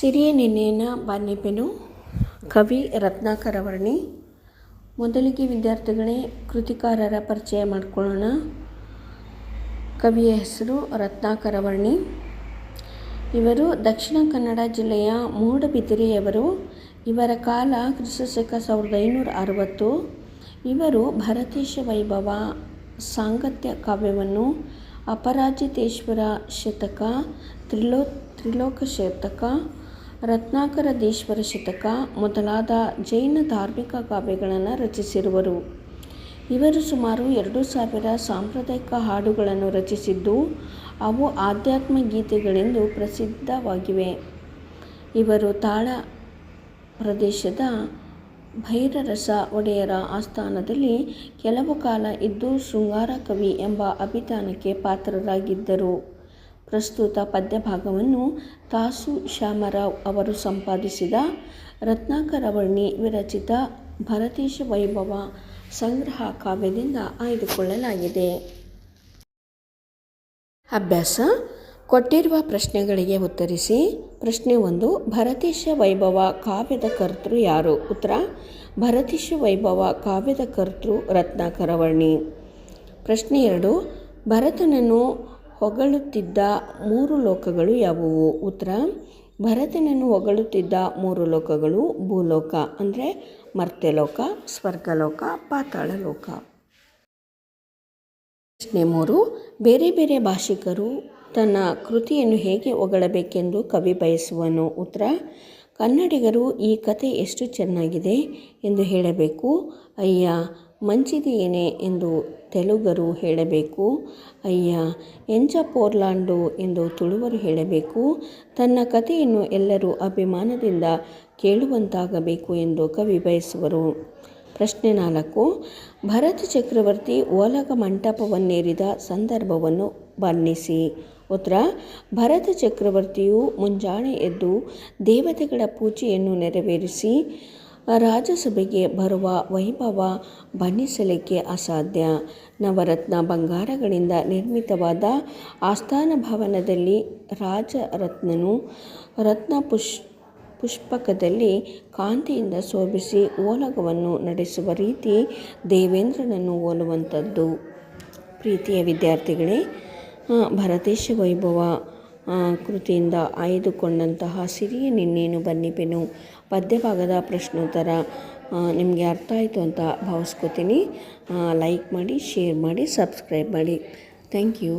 ಸಿರಿಯ ನಿನ್ನೆಯ ಬಾನ್ಯಪೆನು ಕವಿ ರತ್ನಾಕರ ವರ್ಣಿ ಮೊದಲಿಗೆ ವಿದ್ಯಾರ್ಥಿಗಳೇ ಕೃತಿಕಾರರ ಪರಿಚಯ ಮಾಡಿಕೊಳ್ಳೋಣ. ಕವಿಯ ಹೆಸರು ರತ್ನಾಕರ ವರ್ಣಿ ಇವರು ದಕ್ಷಿಣ ಕನ್ನಡ ಜಿಲ್ಲೆಯ ಮೂಡಬಿದಿರೆಯವರು. ಇವರ ಕಾಲ ಕ್ರಿಸ್ತಶಕ ಸಾವಿರದ ಐನೂರ ಅರವತ್ತು. ಇವರು ಭರತೇಶ ವೈಭವ ಸಾಂಗತ್ಯ ಕಾವ್ಯವನ್ನು ಅಪರಾಜಿತೇಶ್ವರ ಶತಕ, ತ್ರಿಲೋ, ತ್ರಿಲೋಕ ಶತಕ ರತ್ನಾಕರದೇಶ್ವರ ಶತಕ ಮೊದಲಾದ ಜೈನ ಧಾರ್ಮಿಕ ಕಾವ್ಯಗಳನ್ನು ರಚಿಸಿರುವರು. ಇವರು ಸುಮಾರು ಎರಡು ಸಾವಿರ ಸಾಂಪ್ರದಾಯಿಕ ಹಾಡುಗಳನ್ನು ರಚಿಸಿದ್ದು, ಅವು ಆಧ್ಯಾತ್ಮ ಗೀತೆಗಳೆಂದು ಪ್ರಸಿದ್ಧವಾಗಿವೆ. ಇವರು ತಾಳ ಪ್ರದೇಶದ ಭೈರರಸ ಒಡೆಯರ ಆಸ್ಥಾನದಲ್ಲಿ ಕೆಲವು ಕಾಲ ಇದ್ದು, ಶೃಂಗಾರ ಕವಿ ಎಂಬ ಅಭಿಧಾನಕ್ಕೆ ಪಾತ್ರರಾಗಿದ್ದರು. ಪ್ರಸ್ತುತ ಪದ್ಯಭಾಗವನ್ನು ತಾಸು ಶ್ಯಾಮರಾವ್ ಅವರು ಸಂಪಾದಿಸಿದ ರತ್ನಾಕರವರ್ಣಿ ವಿರಚಿತ ಭರತೀಶ ವೈಭವ ಸಂಗ್ರಹ ಕಾವ್ಯದಿಂದ ಆಯ್ದುಕೊಳ್ಳಲಾಗಿದೆ. ಅಭ್ಯಾಸ. ಕೊಟ್ಟಿರುವ ಪ್ರಶ್ನೆಗಳಿಗೆ ಉತ್ತರಿಸಿ. ಪ್ರಶ್ನೆ ಒಂದು, ಭರತೀಶ ವೈಭವ ಕಾವ್ಯದ ಕರ್ತೃ ಯಾರು? ಉತ್ತರ, ಭರತೀಶ ವೈಭವ ಕಾವ್ಯದ ಕರ್ತೃ ರತ್ನಾಕರವರ್ಣಿ ಪ್ರಶ್ನೆ ಎರಡು, ಭರತನನ್ನು ಹೊಗಳುತ್ತಿದ್ದ ಮೂರು ಲೋಕಗಳು ಯಾವುವು? ಉತ್ತರ, ಭರತನನ್ನು ಹೊಗಳುತ್ತಿದ್ದ ಮೂರು ಲೋಕಗಳು ಭೂಲೋಕ, ಅಂದರೆ ಮರ್ತ್ಯಲೋಕ, ಸ್ವರ್ಗಲೋಕ ಪಾತಾಳ ಲೋಕ ಪ್ರಶ್ನೆ ಮೂರು, ಬೇರೆ ಬೇರೆ ಭಾಷಿಕರು ತನ್ನ ಕೃತಿಯನ್ನು ಹೇಗೆ ಹೊಗಳಬೇಕೆಂದು ಕವಿ ಬಯಸುವನು? ಉತ್ತರ ಕನ್ನಡಿಗರು ಈ ಕತೆ ಎಷ್ಟು ಚೆನ್ನಾಗಿದೆ ಎಂದು ಹೇಳಬೇಕು. ಅಯ್ಯ ಮಂಚಿದೆಯೇನೆ ಎಂದು ತೆಲುಗರು ಹೇಳಬೇಕು. ಅಯ್ಯ, ಎಂಚ ಪೋರ್ಲಾಂಡು ಎಂದು ತುಳುವರು ಹೇಳಬೇಕು. ತನ್ನ ಕಥೆಯನ್ನು ಎಲ್ಲರೂ ಅಭಿಮಾನದಿಂದ ಕೇಳುವಂತಾಗಬೇಕು ಎಂದು ಕವಿ ಬಯಸುವರು. ಪ್ರಶ್ನೆ ನಾಲ್ಕು, ಭರತ ಚಕ್ರವರ್ತಿ ಓಲಗ ಮಂಟಪವನ್ನೇರಿದ ಸಂದರ್ಭವನ್ನು ಬಣ್ಣಿಸಿ. ಉತ್ತರ ಭರತ ಚಕ್ರವರ್ತಿಯು ಮುಂಜಾನೆ ಎದ್ದು ದೇವತೆಗಳ ಪೂಜೆಯನ್ನು ನೆರವೇರಿಸಿ ರಾಜಸಭೆಗೆ ಬರುವ ವೈಭವ ಬಣ್ಣಿಸಲಿಕ್ಕೆ ಅಸಾಧ್ಯ. ನವರತ್ನ ಬಂಗಾರಗಳಿಂದ ನಿರ್ಮಿತವಾದ ಆಸ್ಥಾನ ಭವನದಲ್ಲಿ ರಾಜರತ್ನನು ರತ್ನ ಪುಷ್, ಪುಷ್ಪಕದಲ್ಲಿ ಕಾಂತಿಯಿಂದ ಶೋಭಿಸಿ ಓಲಗವನ್ನು ನಡೆಸುವ ರೀತಿ ದೇವೇಂದ್ರನನ್ನು ಓಲುವಂಥದ್ದು. ಪ್ರೀತಿಯ ವಿದ್ಯಾರ್ಥಿಗಳೇ ಭರತೇಶ ವೈಭವ ಕೃತಿಯಿಂದ ಆಯ್ದುಕೊಂಡಂತಹ ಸಿರಿಯ ನಿನ್ನೇನು ಬನ್ನಿಪೆನು. ಪದ್ಯಭಾಗದ ಪ್ರಶ್ನೋತ್ತರ ನಿಮಗೆ ಅರ್ಥ ಆಯಿತು ಅಂತ ಭಾವಿಸ್ಕೋತೀನಿ. ಲೈಕ್ ಮಾಡಿ ಶೇರ್ ಮಾಡಿ ಸಬ್ಸ್ಕ್ರೈಬ್ ಮಾಡಿ. Thank you